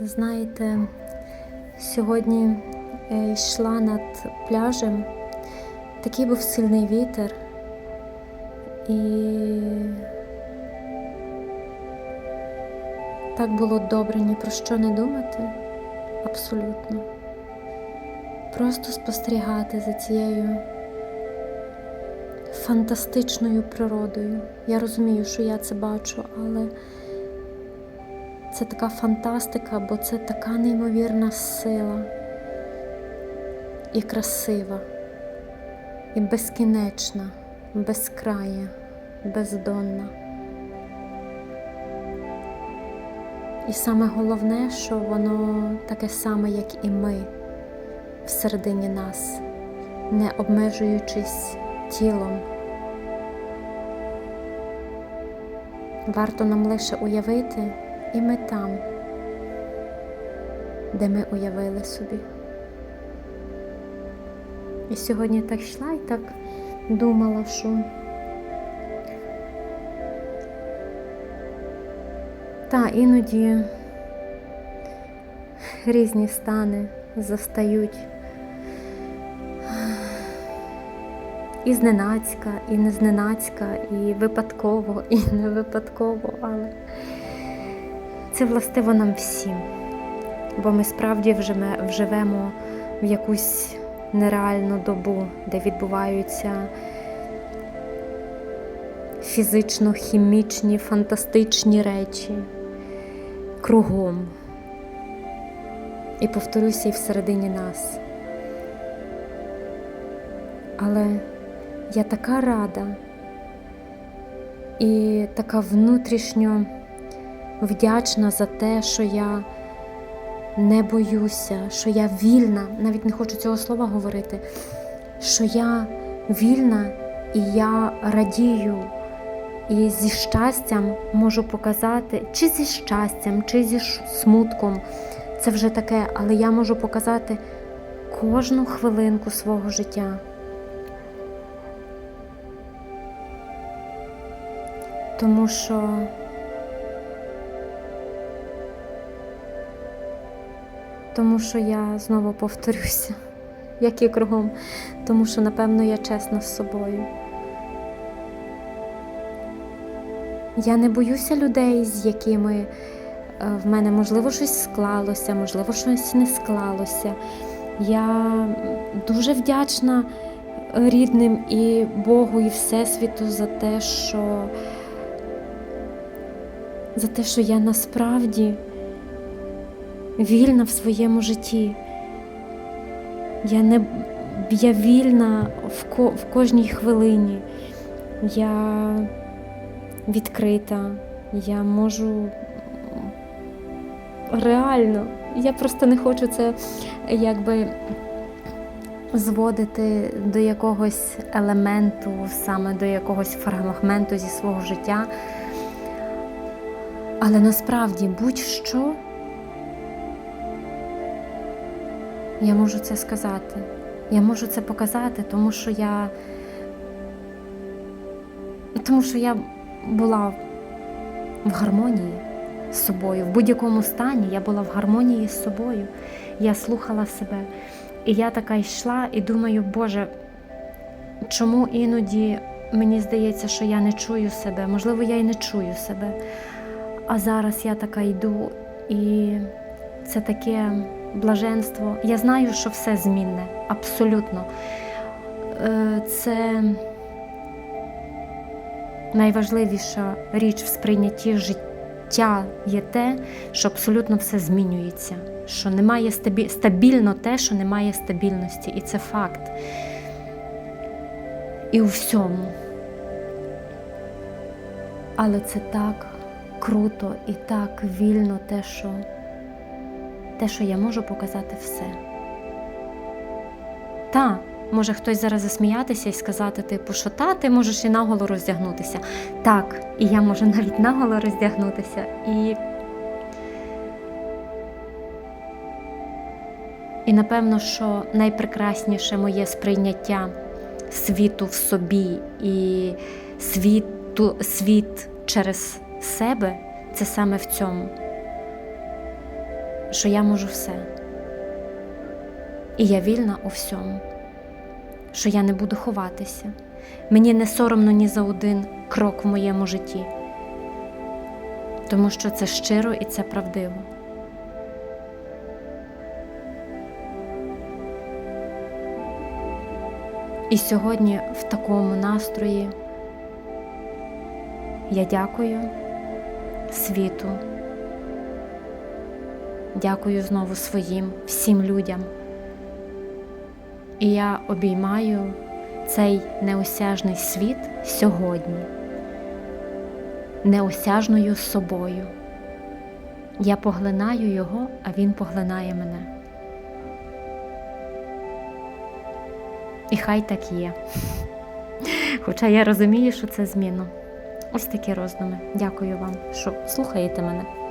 Знаєте, сьогодні е, йшла над пляжем, такий був сильний вітер, і так було добре ні про що не думати абсолютно. Просто спостерігати за цією фантастичною природою. Я розумію, що я це бачу, але це така фантастика, бо це така неймовірна сила і красива, і безкінечна, безкрая, бездонна. І саме головне, що воно таке саме, як і ми всередині нас, не обмежуючись тілом. Варто нам лише уявити, і ми там, де ми уявили собі. І сьогодні так йшла і так думала, що та іноді різні стани застають і зненацька, і незненацька, і випадково, і не випадково, але це властиво нам всім, бо ми справді вживемо в якусь нереальну добу, де відбуваються фізично-хімічні, фантастичні речі кругом. І повторюся і всередині нас. Але я така рада і така внутрішньо вдячна за те, що я не боюся, що я вільна, навіть не хочу цього слова говорити, що я вільна і я радію. І зі щастям можу показати, чи зі щастям, чи зі смутком. Це вже таке, але я можу показати кожну хвилинку свого життя. Тому що тому що я знову повторюся, як і кругом, тому що, напевно, я чесна з собою. Я не боюся людей, з якими е, в мене можливо щось склалося, можливо, щось не склалося. Я дуже вдячна рідним і Богу, і Всесвіту за те, що за те, що я насправді вільна в своєму житті. Я не я вільна в, ко, в кожній хвилині. Я відкрита, я можу реально, я просто не хочу це якби зводити до якогось елементу, саме до якогось фрагменту зі свого життя. Але насправді будь-що я можу це сказати. Я можу це показати, тому що я тому що я була в гармонії з собою. В будь-якому стані я була в гармонії з собою. Я слухала себе. І я така йшла і думаю, Боже, чому іноді мені здається, що я не чую себе? Можливо, я і не чую себе. А зараз я така йду, і це таке блаженство. Я знаю, що все змінне, абсолютно. Е, Це найважливіша річ в сприйнятті життя є те, що абсолютно все змінюється, що немає стабі... стабільно те, що немає стабільності, і це факт. І у всьому. Але це так круто і так вільно те, що, те, що я можу показати все. Та, може хтось зараз засміятися і сказати, типу, що та, ти можеш і наголо роздягнутися. Так, і я можу навіть наголо роздягнутися. І, і напевно, що найпрекрасніше моє сприйняття світу в собі і світу, світ через себе це саме в цьому. Що я можу все. І я вільна у всьому, що я не буду ховатися. Мені не соромно ні за один крок в моєму житті, тому що це щиро і це правдиво. І сьогодні в такому настрої я дякую світу, дякую знову своїм всім людям. І я обіймаю цей неосяжний світ сьогодні, неосяжною собою. Я поглинаю його, а він поглинає мене. І хай так є. Хоча я розумію, що це зміна. Ось такі роздуми. Дякую вам, що слухаєте мене.